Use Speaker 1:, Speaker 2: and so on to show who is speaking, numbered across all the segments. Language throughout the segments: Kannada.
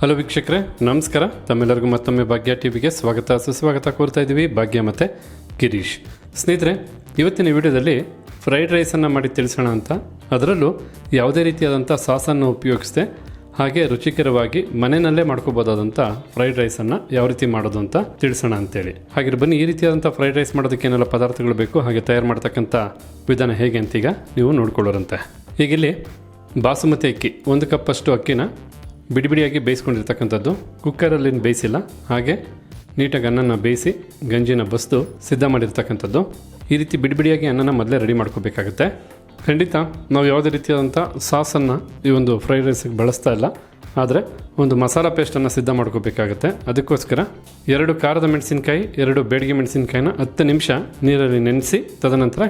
Speaker 1: ಹಲೋ ವೀಕ್ಷಕರೇ, ನಮಸ್ಕಾರ. ತಮ್ಮೆಲ್ಲರಿಗೂ ಮತ್ತೊಮ್ಮೆ ಭಾಗ್ಯ ಟಿವಿಗೆ ಸ್ವಾಗತ. ಸುಸ್ವಾಗತ ಕೋರ್ತಾ ಇದ್ದೀವಿ ಭಾಗ್ಯ ಮತ್ತು ಗಿರೀಶ್. ಸ್ನೇಹಿತರೆ, ಇವತ್ತಿನ ವಿಡಿಯೋದಲ್ಲಿ ಫ್ರೈಡ್ ರೈಸನ್ನು ಮಾಡಿ ತಿಳಿಸೋಣ ಅಂತ. ಅದರಲ್ಲೂ ಯಾವುದೇ ರೀತಿಯಾದಂಥ ಸಾಸನ್ನು ಉಪಯೋಗಿಸದೆ, ಹಾಗೆ ರುಚಿಕರವಾಗಿ ಮನೆಯಲ್ಲೇ ಮಾಡ್ಕೋಬೋದಾದಂಥ ಫ್ರೈಡ್ ರೈಸನ್ನು ಯಾವ ರೀತಿ ಮಾಡೋದು ಅಂತ ತಿಳಿಸೋಣ ಅಂತೇಳಿ. ಹಾಗೆ ಬನ್ನಿ, ಈ ರೀತಿಯಾದಂಥ ಫ್ರೈಡ್ ರೈಸ್ ಮಾಡೋದಕ್ಕೆ ಏನೆಲ್ಲ ಪದಾರ್ಥಗಳು ಬೇಕು, ಹಾಗೆ ತಯಾರು ಮಾಡ್ತಕ್ಕಂಥ ವಿಧಾನ ಹೇಗೆ ಅಂತೀಗ ನೀವು ನೋಡ್ಕೊಳ್ಳೋರಂತೆ. ಈಗ ಇಲ್ಲಿ ಬಾಸುಮತಿ ಅಕ್ಕಿ, ಒಂದು ಕಪ್ಪಷ್ಟು ಅಕ್ಕಿನ ಬಿಡಿ ಬಿಡಿಯಾಗಿ ಬೇಯಿಸ್ಕೊಂಡಿರ್ತಕ್ಕಂಥದ್ದು ಕುಕ್ಕರಲ್ಲಿ ಬೇಯಿಸಿಲ್ಲ. ಹಾಗೆ ನೀಟಾಗಿ ಅನ್ನನ ಬೇಯಿಸಿ ಗಂಜಿನ ಬಸ್ದು ಸಿದ್ಧ ಮಾಡಿರ್ತಕ್ಕಂಥದ್ದು. ಈ ರೀತಿ ಬಿಡಿ ಬಿಡಿಯಾಗಿ ಅನ್ನನ ಮೊದಲೇ ರೆಡಿ ಮಾಡ್ಕೋಬೇಕಾಗುತ್ತೆ. ಖಂಡಿತ ನಾವು ಯಾವುದೇ ರೀತಿಯಾದಂಥ ಸಾಸನ್ನು ಈ ಒಂದು ಫ್ರೈಡ್ ರೈಸಿಗೆ ಬಳಸ್ತಾ ಇಲ್ಲ. ಆದರೆ ಒಂದು ಮಸಾಲ ಪೇಸ್ಟನ್ನು ಸಿದ್ಧ ಮಾಡ್ಕೋಬೇಕಾಗುತ್ತೆ. ಅದಕ್ಕೋಸ್ಕರ ಎರಡು ಖಾರದ ಮೆಣಸಿನಕಾಯಿ, ಎರಡು ಬೇಡಿಗೆ ಮೆಣಸಿನಕಾಯಿನ ಹತ್ತು ನಿಮಿಷ ನೀರಲ್ಲಿ ನೆನೆಸಿ ತದನಂತರ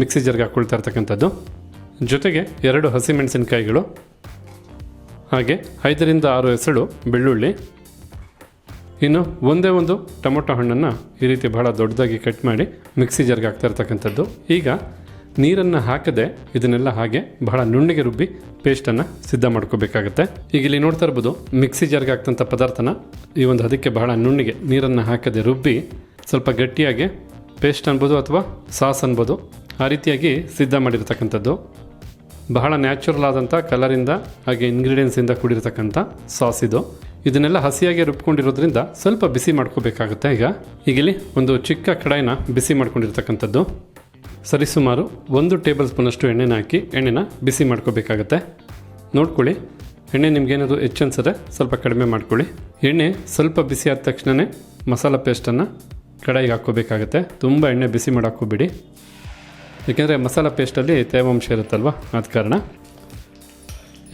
Speaker 1: ಮಿಕ್ಸಿ ಜರ್ಗೆ ಹಾಕ್ಕೊಳ್ತಾ ಇರ್ತಕ್ಕಂಥದ್ದು. ಜೊತೆಗೆ ಎರಡು ಹಸಿ ಮೆಣಸಿನಕಾಯಿಗಳು ಹಾಗೆ ಐದರಿಂದ ಆರು ಹೆಸಳು, ಬೆಳ್ಳುಳ್ಳಿ. ಇನ್ನು ಒಂದೇ ಒಂದು ಟೊಮೊಟೊ ಹಣ್ಣನ್ನು ಈ ರೀತಿ ಬಹಳ ದೊಡ್ಡದಾಗಿ ಕಟ್ ಮಾಡಿ ಮಿಕ್ಸಿ ಜಾರ್ಗೆ ಹಾಕ್ತಾ ಇರ್ತಕ್ಕಂಥದ್ದು. ಈಗ ನೀರನ್ನು ಹಾಕದೆ ಇದನ್ನೆಲ್ಲ ಹಾಗೆ ಬಹಳ ನುಣ್ಣಗೆ ರುಬ್ಬಿ ಪೇಸ್ಟನ್ನು ಸಿದ್ಧ ಮಾಡ್ಕೋಬೇಕಾಗತ್ತೆ. ಈಗ ಇಲ್ಲಿ ನೋಡ್ತಾ ಇರ್ಬೋದು, ಮಿಕ್ಸಿ ಜಾರ್ಗೆ ಹಾಕ್ತಂಥ ಪದಾರ್ಥನ ಈ ಒಂದು ಅದಕ್ಕೆ ಬಹಳ ನುಣ್ಣಗೆ ನೀರನ್ನು ಹಾಕದೆ ರುಬ್ಬಿ ಸ್ವಲ್ಪ ಗಟ್ಟಿಯಾಗಿ ಪೇಸ್ಟ್ ಅನ್ಬೋದು ಅಥವಾ ಸಾಸ್ ಅನ್ಬೋದು ಆ ರೀತಿಯಾಗಿ ಸಿದ್ಧ ಮಾಡಿರ್ತಕ್ಕಂಥದ್ದು. ಬಹಳ ನ್ಯಾಚುರಲ್ ಆದಂಥ ಕಲರಿಂದ ಹಾಗೆ ಇಂಗ್ರೀಡಿಯೆಂಟ್ಸಿಂದ ಕೂಡಿರ್ತಕ್ಕಂಥ ಸಾಸ್ ಇದು. ಇದನ್ನೆಲ್ಲ ಹಸಿಯಾಗಿ ರುಬ್ಕೊಂಡಿರೋದ್ರಿಂದ ಸ್ವಲ್ಪ ಬಿಸಿ ಮಾಡ್ಕೋಬೇಕಾಗುತ್ತೆ ಈಗ. ಈಗ ಇಲ್ಲಿ ಒಂದು ಚಿಕ್ಕ ಕಡಾಯಿನ ಬಿಸಿ ಮಾಡ್ಕೊಂಡಿರ್ತಕ್ಕಂಥದ್ದು. ಸರಿಸುಮಾರು ಒಂದು ಟೇಬಲ್ ಸ್ಪೂನಷ್ಟು ಎಣ್ಣೆನ ಹಾಕಿ ಎಣ್ಣೆನ ಬಿಸಿ ಮಾಡ್ಕೋಬೇಕಾಗತ್ತೆ. ನೋಡ್ಕೊಳ್ಳಿ, ಎಣ್ಣೆ ನಿಮ್ಗೇನಾದರೂ ಹೆಚ್ಚು ಸ್ವಲ್ಪ ಕಡಿಮೆ ಮಾಡ್ಕೊಳ್ಳಿ. ಎಣ್ಣೆ ಸ್ವಲ್ಪ ಬಿಸಿ ಆದ ತಕ್ಷಣವೇ ಮಸಾಲ ಪೇಸ್ಟನ್ನು ಕಡಾಯಿಗೆ ಹಾಕ್ಕೋಬೇಕಾಗತ್ತೆ. ತುಂಬ ಎಣ್ಣೆ ಬಿಸಿ ಮಾಡಾಕೋಬೇಡಿ ಏಕೆಂದರೆ ಮಸಾಲ ಪೇಸ್ಟಲ್ಲಿ ತೇವಾಂಶ ಇರುತ್ತಲ್ವ? ಆದ ಕಾರಣ.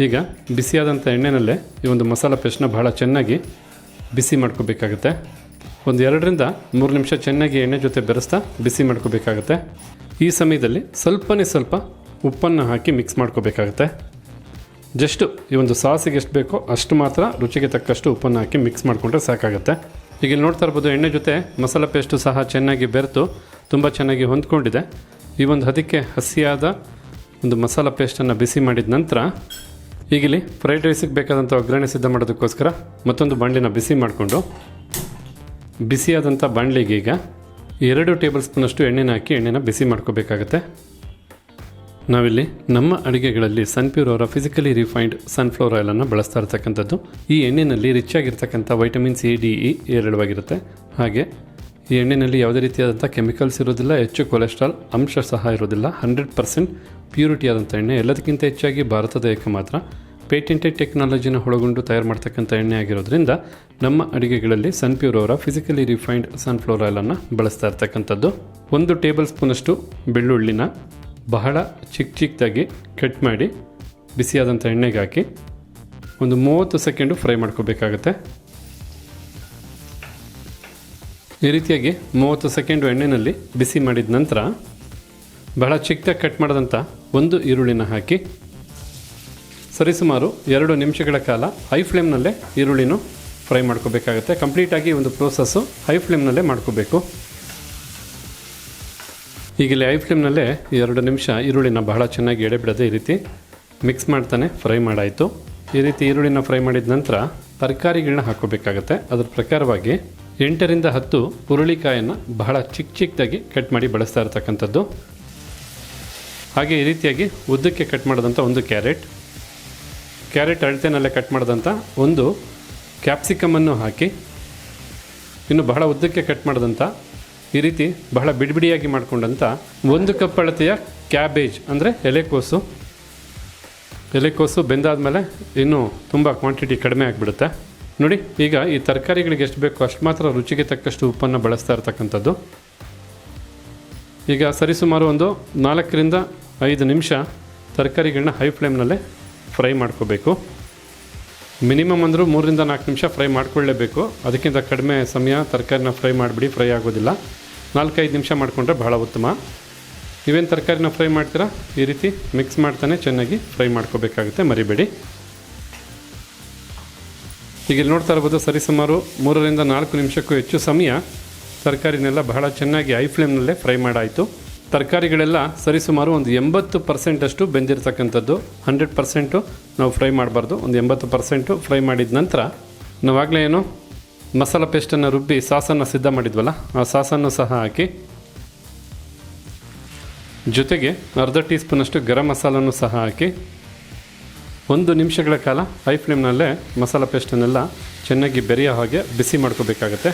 Speaker 1: ಈಗ ಬಿಸಿಯಾದಂಥ ಎಣ್ಣೆನಲ್ಲೇ ಈ ಒಂದು ಮಸಾಲ ಪೇಸ್ಟ್ನ ಬಹಳ ಚೆನ್ನಾಗಿ ಬಿಸಿ ಮಾಡ್ಕೋಬೇಕಾಗುತ್ತೆ. ಒಂದು ಎರಡರಿಂದ ಮೂರು ನಿಮಿಷ ಚೆನ್ನಾಗಿ ಎಣ್ಣೆ ಜೊತೆ ಬೆರೆಸ್ತಾ ಬಿಸಿ ಮಾಡ್ಕೋಬೇಕಾಗುತ್ತೆ. ಈ ಸಮಯದಲ್ಲಿ ಸ್ವಲ್ಪನೇ ಸ್ವಲ್ಪ ಉಪ್ಪನ್ನು ಹಾಕಿ ಮಿಕ್ಸ್ ಮಾಡ್ಕೋಬೇಕಾಗುತ್ತೆ. ಜಸ್ಟು ಈ ಒಂದು ಸಾಸಿಗೆ ಎಷ್ಟು ಬೇಕೋ ಅಷ್ಟು ಮಾತ್ರ ರುಚಿಗೆ ತಕ್ಕಷ್ಟು ಉಪ್ಪನ್ನು ಹಾಕಿ ಮಿಕ್ಸ್ ಮಾಡಿಕೊಂಡ್ರೆ ಸಾಕಾಗುತ್ತೆ. ಈಗ ಇಲ್ಲಿ ನೋಡ್ತಾ ಇರ್ಬೋದು ಎಣ್ಣೆ ಜೊತೆ ಮಸಾಲ ಪೇಸ್ಟು ಸಹ ಚೆನ್ನಾಗಿ ಬೆರೆತು ತುಂಬ ಚೆನ್ನಾಗಿ ಹೊಂದ್ಕೊಂಡಿದೆ. ಈ ಒಂದು ಅದಕ್ಕೆ ಹಸಿಯಾದ ಒಂದು ಮಸಾಲ ಪೇಸ್ಟನ್ನು ಬಿಸಿ ಮಾಡಿದ ನಂತರ ಈಗಿಲ್ಲಿ ಫ್ರೈಡ್ ರೈಸಿಗೆ ಬೇಕಾದಂಥ ಒಗ್ಗರಣೆ ಸಿದ್ಧ ಮಾಡೋದಕ್ಕೋಸ್ಕರ ಮತ್ತೊಂದು ಬಾಣಲಿನ ಬಿಸಿ ಮಾಡಿಕೊಂಡು ಬಿಸಿಯಾದಂಥ ಬಾಣಲಿಗೆ ಈಗ ಎರಡು ಟೇಬಲ್ ಸ್ಪೂನಷ್ಟು ಎಣ್ಣೆನ ಹಾಕಿ ಎಣ್ಣೆನ ಬಿಸಿ ಮಾಡ್ಕೋಬೇಕಾಗತ್ತೆ. ನಾವಿಲ್ಲಿ ನಮ್ಮ ಅಡುಗೆಗಳಲ್ಲಿ ಸನ್ಪ್ಯೂರ್ ಅವರ ಫಿಸಿಕಲಿ ರಿಫೈನ್ಡ್ ಸನ್ಫ್ಲವರ್ ಆಯಿಲನ್ನು ಬಳಸ್ತಾ ಇರ್ತಕ್ಕಂಥದ್ದು. ಈ ಎಣ್ಣೆಯಲ್ಲಿ ರಿಚ್ ಆಗಿರ್ತಕ್ಕಂಥ ವೈಟಮಿನ್ ಸಿ ಡಿ ಇ ಹೇರಳವಾಗಿರುತ್ತೆ ಹಾಗೆ ಈ ಎಣ್ಣೆಯಲ್ಲಿ ಯಾವುದೇ ರೀತಿಯಾದಂಥ ಕೆಮಿಕಲ್ಸ್ ಇರೋದಿಲ್ಲ, ಹೆಚ್ಚು ಕೊಲೆಸ್ಟ್ರಾಲ್, ಅಂಶ ಸಹ ಇರೋದಿಲ್ಲ. ಹಂಡ್ರೆಡ್ ಪರ್ಸೆಂಟ್ ಪ್ಯೂರಿಟಿ ಆದಂಥ ಎಣ್ಣೆ, ಎಲ್ಲದಕ್ಕಿಂತ ಹೆಚ್ಚಾಗಿ ಭಾರತದ ಏಕ ಮಾತ್ರ ಪೇಟೆಂಟೆಡ್ ಟೆಕ್ನಾಲಜಿನ ಒಳಗೊಂಡು ತಯಾರು ಮಾಡ್ತಕ್ಕಂಥ ಎಣ್ಣೆ ಆಗಿರೋದ್ರಿಂದ ನಮ್ಮ ಅಡುಗೆಗಳಲ್ಲಿ ಸನ್ಪ್ಯೂರ್ ಅವರ ಫಿಸಿಕಲಿ ರಿಫೈನ್ಡ್ ಸನ್ಫ್ಲವರ್ ಆಯಿಲನ್ನು ಬಳಸ್ತಾ ಇರ್ತಕ್ಕಂಥದ್ದು. ಒಂದು ಟೇಬಲ್ ಸ್ಪೂನಷ್ಟು ಬೆಳ್ಳುಳ್ಳಿನ ಬಹಳ ಚಿಕ್ಕ ಚಿಕ್ಕದಾಗಿ ಕಟ್ ಮಾಡಿ ಬಿಸಿಯಾದಂಥ ಎಣ್ಣೆಗೆ ಹಾಕಿ ಒಂದು ಮೂವತ್ತು ಸೆಕೆಂಡು ಫ್ರೈ ಮಾಡ್ಕೋಬೇಕಾಗತ್ತೆ. ಈ ರೀತಿಯಾಗಿ ಮೂವತ್ತು ಸೆಕೆಂಡು ಎಣ್ಣೆಯಲ್ಲಿ ಬಿಸಿ ಮಾಡಿದ ನಂತರ ಬಹಳ ಚಿಕ್ಕದಾಗಿ ಕಟ್ ಮಾಡಿದಂಥ ಒಂದು ಈರುಳ್ಳಿನ ಹಾಕಿ ಸರಿಸುಮಾರು ಎರಡು ನಿಮಿಷಗಳ ಕಾಲ ಹೈ ಫ್ಲೇಮ್ನಲ್ಲೇ ಈರುಳ್ಳಿನೂ ಫ್ರೈ ಮಾಡ್ಕೋಬೇಕಾಗತ್ತೆ. ಕಂಪ್ಲೀಟಾಗಿ ಒಂದು ಪ್ರೋಸೆಸ್ಸು ಹೈ ಫ್ಲೇಮ್ನಲ್ಲೇ ಮಾಡ್ಕೋಬೇಕು. ಈಗಲೇ ಹೈ ಫ್ಲೇಮ್ನಲ್ಲೇ ಎರಡು ನಿಮಿಷ ಈರುಳ್ಳಿನ ಬಹಳ ಚೆನ್ನಾಗಿ ಎಡೆ ಬಿಡದೆ ಈ ರೀತಿ ಮಿಕ್ಸ್ ಮಾಡ್ತಾನೆ, ಫ್ರೈ ಮಾಡಾಯಿತು. ಈ ರೀತಿ ಈರುಳ್ಳಿನ ಫ್ರೈ ಮಾಡಿದ ನಂತರ ತರಕಾರಿಗಳನ್ನ ಹಾಕೋಬೇಕಾಗತ್ತೆ ಅದರ ಪ್ರಕಾರವಾಗಿ ಎಂಟರಿಂದ ಹತ್ತು ಹುರುಳಿಕಾಯನ್ನು ಬಹಳ ಚಿಕ್ಕ ಚಿಕ್ಕದಾಗಿ ಕಟ್ ಮಾಡಿ ಬಳಸ್ತಾ ಇರತಕ್ಕಂಥದ್ದು. ಹಾಗೆ ಈ ರೀತಿಯಾಗಿ ಉದ್ದಕ್ಕೆ ಕಟ್ ಮಾಡಿದಂಥ ಒಂದು ಕ್ಯಾರೆಟ್. ಕ್ಯಾರೆಟ್ ಅಳತೆನಲ್ಲೇ ಕಟ್ ಮಾಡಿದಂಥ ಒಂದು ಕ್ಯಾಪ್ಸಿಕಮನ್ನು ಹಾಕಿ, ಇನ್ನು ಬಹಳ ಉದ್ದಕ್ಕೆ ಕಟ್ ಮಾಡಿದಂಥ ಈ ರೀತಿ ಬಹಳ ಬಿಡಿಬಿಡಿಯಾಗಿ ಮಾಡಿಕೊಂಡಂಥ ಒಂದು ಕಪ್ ಅಳತೆಯ ಕ್ಯಾಬೇಜ್ ಅಂದರೆ ಎಲೆಕೋಸು. ಎಲೆಕೋಸು ಬೆಂದಾದ ಮೇಲೆ ಇನ್ನೂ ತುಂಬ ಕ್ವಾಂಟಿಟಿ ಕಡಿಮೆ ಆಗಿಬಿಡುತ್ತೆ. ನೋಡಿ, ಈಗ ಈ ತರಕಾರಿಗಳಿಗೆ ಎಷ್ಟು ಬೇಕೋ ಅಷ್ಟು ಮಾತ್ರ ರುಚಿಗೆ ತಕ್ಕಷ್ಟು ಉಪ್ಪನ್ನು ಬಳಸ್ತಾ ಇರ್ತಕ್ಕಂಥದ್ದು. ಈಗ ಸರಿಸುಮಾರು ಒಂದು ನಾಲ್ಕರಿಂದ ಐದು ನಿಮಿಷ ತರಕಾರಿಗಳನ್ನ ಹೈ ಫ್ಲೇಮ್ನಲ್ಲೇ ಫ್ರೈ ಮಾಡ್ಕೋಬೇಕು. ಮಿನಿಮಮ್ ಅಂದರೂ ಮೂರರಿಂದ ನಾಲ್ಕು ನಿಮಿಷ ಫ್ರೈ ಮಾಡ್ಕೊಳ್ಳೇಬೇಕು. ಅದಕ್ಕಿಂತ ಕಡಿಮೆ ಸಮಯ ತರಕಾರಿನ ಫ್ರೈ ಮಾಡಿಬಿಡಿ ಫ್ರೈ ಆಗೋದಿಲ್ಲ. ನಾಲ್ಕೈದು ನಿಮಿಷ ಮಾಡಿಕೊಂಡ್ರೆ ಬಹಳ ಉತ್ತಮ. ನೀವೇನು ತರಕಾರಿನ ಫ್ರೈ ಮಾಡ್ತೀರಾ? ಈ ರೀತಿ ಮಿಕ್ಸ್ ಮಾಡ್ತಾನೆ ಚೆನ್ನಾಗಿ ಫ್ರೈ ಮಾಡ್ಕೋಬೇಕಾಗುತ್ತೆ, ಮರಿಬೇಡಿ. ಈಗ ಇಲ್ಲಿ ನೋಡ್ತಾ ಇರ್ಬೋದು ಸರಿಸುಮಾರು ಮೂರರಿಂದ ನಾಲ್ಕು ನಿಮಿಷಕ್ಕೂ ಹೆಚ್ಚು ಸಮಯ ತರಕಾರಿನೆಲ್ಲ ಬಹಳ ಚೆನ್ನಾಗಿ ಹೈ ಫ್ಲೇಮ್ನಲ್ಲೇ ಫ್ರೈ ಮಾಡಾಯಿತು. ತರಕಾರಿಗಳೆಲ್ಲ ಸರಿಸುಮಾರು ಒಂದು ಎಂಬತ್ತು ಪರ್ಸೆಂಟಷ್ಟು ಬೆಂದಿರ್ತಕ್ಕಂಥದ್ದು. ಹಂಡ್ರೆಡ್ ಪರ್ಸೆಂಟು ನಾವು ಫ್ರೈ ಮಾಡಬಾರ್ದು. ಒಂದು ಎಂಬತ್ತು ಪರ್ಸೆಂಟು ಫ್ರೈ ಮಾಡಿದ ನಂತರ ನಾವಾಗಲೇ ಏನು ಮಸಾಲ ಪೇಸ್ಟನ್ನು ರುಬ್ಬಿ ಸಾಸನ್ನು ಸಿದ್ಧ ಮಾಡಿದ್ವಲ್ಲ, ಆ ಸಾಸನ್ನು ಸಹ ಹಾಕಿ ಜೊತೆಗೆ ಅರ್ಧ ಟೀ ಸ್ಪೂನಷ್ಟು ಗರಂ ಮಸಾಲನ್ನು ಸಹ ಹಾಕಿ ಒಂದು ನಿಮಿಷಗಳ ಕಾಲ ಹೈ ಫ್ಲೇಮ್ನಲ್ಲೇ ಮಸಾಲ ಪೇಸ್ಟನ್ನೆಲ್ಲ ಚೆನ್ನಾಗಿ ಬೆರೆಯೋ ಹಾಗೆ ಬಿಸಿ ಮಾಡ್ಕೋಬೇಕಾಗತ್ತೆ.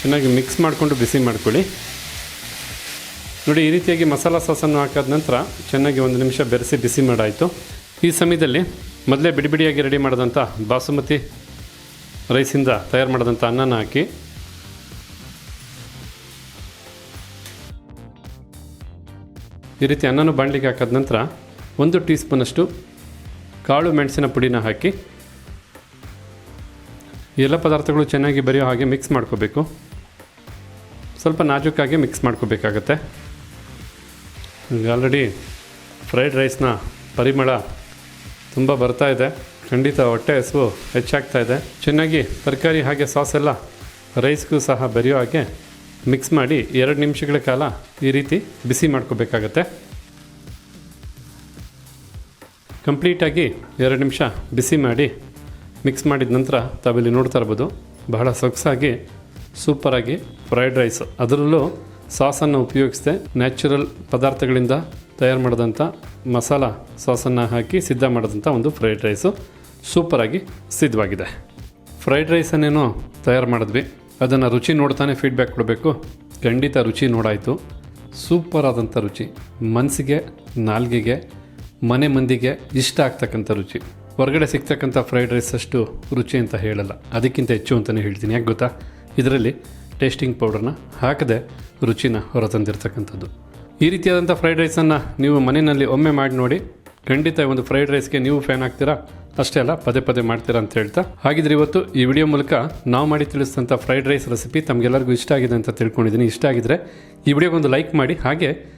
Speaker 1: ಚೆನ್ನಾಗಿ ಮಿಕ್ಸ್ ಮಾಡಿಕೊಂಡು ಬಿಸಿ ಮಾಡ್ಕೊಳ್ಳಿ. ನೋಡಿ, ಈ ರೀತಿಯಾಗಿ ಮಸಾಲ ಸಾಸನ್ನು ಹಾಕಾದ ನಂತರ ಚೆನ್ನಾಗಿ ಒಂದು ನಿಮಿಷ ಬೆರೆಸಿ ಬಿಸಿ ಮಾಡಾಯಿತು. ಈ ಸಮಯದಲ್ಲಿ ಮೊದಲೇ ಬಿಡಿ ಬಿಡಿಯಾಗಿ ರೆಡಿ ಮಾಡಿದಂಥ ಬಾಸುಮತಿ ರೈಸಿಂದ ತಯಾರು ಮಾಡಿದಂಥ ಅನ್ನನ ಹಾಕಿ. ಈ ರೀತಿ ಅನ್ನನೂ ಬಾಣಲಿಗೆ ಹಾಕಿದ ನಂತರ ಒಂದು ಟೀ ಸ್ಪೂನಷ್ಟು ಕಾಳು ಮೆಣಸಿನ ಪುಡಿನ ಹಾಕಿ ಎಲ್ಲ ಪದಾರ್ಥಗಳು ಚೆನ್ನಾಗಿ ಬರೆಯೋ ಹಾಗೆ ಮಿಕ್ಸ್ ಮಾಡ್ಕೋಬೇಕು. ಸ್ವಲ್ಪ ನಾಜೂಕಾಗಿ ಮಿಕ್ಸ್ ಮಾಡ್ಕೋಬೇಕಾಗತ್ತೆ. ಆಲ್ರೆಡಿ ಫ್ರೈಡ್ ರೈಸ್ನ ಪರಿಮಳ ತುಂಬ ಬರ್ತಾ ಇದೆ. ಖಂಡಿತ ಹೊಟ್ಟೆ ಹಸುವು ಹೆಚ್ಚಾಗ್ತಾ ಇದೆ. ಚೆನ್ನಾಗಿ ತರಕಾರಿ ಹಾಗೆ ಸಾಸ್ ಎಲ್ಲ ರೈಸ್ಗೂ ಸಹ ಬೆರೆಯೋ ಹಾಗೆ ಮಿಕ್ಸ್ ಮಾಡಿ ಎರಡು ನಿಮಿಷಗಳ ಕಾಲ ಈ ರೀತಿ ಬಿಸಿ ಮಾಡ್ಕೋಬೇಕಾಗತ್ತೆ. ಕಂಪ್ಲೀಟಾಗಿ ಎರಡು ನಿಮಿಷ ಬಿಸಿ ಮಾಡಿ ಮಿಕ್ಸ್ ಮಾಡಿದ ನಂತರ ತಾವಿಲ್ಲಿ ನೋಡ್ತಾ ಇರ್ಬೋದು, ಬಹಳ ಸೊಗಸಾಗಿ ಸೂಪರಾಗಿ ಫ್ರೈಡ್ ರೈಸ್ ಅದರಲ್ಲೂ ಸಾಸನ್ನು ಉಪಯೋಗಿಸಿದೆ ನ್ಯಾಚುರಲ್ ಪದಾರ್ಥಗಳಿಂದ ತಯಾರು ಮಾಡಿದಂಥ ಮಸಾಲ ಸಾಸನ್ನು ಹಾಕಿ ಸಿದ್ಧ ಮಾಡಿದಂಥ ಒಂದು ಫ್ರೈಡ್ ರೈಸು ಸೂಪರಾಗಿ ಸಿದ್ಧವಾಗಿದೆ. ಫ್ರೈಡ್ ರೈಸನ್ನೇನೋ ತಯಾರು ಮಾಡಿದ್ವಿ. ಅದನ್ನು ರುಚಿ ನೋಡ್ತಾನೆ ಫೀಡ್ಬ್ಯಾಕ್ ಕೊಡಬೇಕು. ಖಂಡಿತ ರುಚಿ ನೋಡಾಯಿತು. ಸೂಪರಾದಂಥ ರುಚಿ. ಮನಸ್ಸಿಗೆ ನಾಲ್ಗೆಗೆ ಮನೆ ಮಂದಿಗೆ ಇಷ್ಟ ಆಗ್ತಕ್ಕಂಥ ರುಚಿ. ಹೊರಗಡೆ ಸಿಗ್ತಕ್ಕಂಥ ಫ್ರೈಡ್ ರೈಸ್ ಅಷ್ಟು ರುಚಿ ಅಂತ ಹೇಳಲ್ಲ. ಅದಕ್ಕಿಂತ ಹೆಚ್ಚು ಅಂತಲೇ ಹೇಳ್ತೀನಿ. ಯಾಕೆ ಗೊತ್ತಾ? ಇದರಲ್ಲಿ ಟೇಸ್ಟಿಂಗ್ ಪೌಡರ್ನ ಹಾಕದೆ ರುಚಿನ ಹೊರತಂದಿರ್ತಕ್ಕಂಥದ್ದು. ಈ ರೀತಿಯಾದಂಥ ಫ್ರೈಡ್ ರೈಸನ್ನು ನೀವು ಮನೆಯಲ್ಲಿ ಒಮ್ಮೆ ಮಾಡಿ ನೋಡಿ, ಖಂಡಿತ ಒಂದು ಫ್ರೈಡ್ ರೈಸ್ಗೆ ನೀವು ಫ್ಯಾನ್ ಆಗ್ತೀರಾ? ಅಷ್ಟೇ ಅಲ್ಲ, ಪದೇ ಪದೇ ಮಾಡ್ತೀರಾ ಅಂತ ಹೇಳ್ತಾ. ಹಾಗಿದ್ರೆ ಇವತ್ತು ಈ ವಿಡಿಯೋ ಮೂಲಕ ನಾವು ಮಾಡಿ ತಿಳಿಸಿದಂಥ ಫ್ರೈಡ್ ರೈಸ್ ರೆಸಿಪಿ ತಮಗೆಲ್ಲರಿಗೂ ಇಷ್ಟ ಆಗಿದೆ ಅಂತ ತಿಳ್ಕೊಂಡಿದ್ದೀನಿ. ಇಷ್ಟ ಆಗಿದ್ರೆ ಈ ವಿಡಿಯೋಗೊಂದು ಲೈಕ್ ಮಾಡಿ. ಹಾಗೆ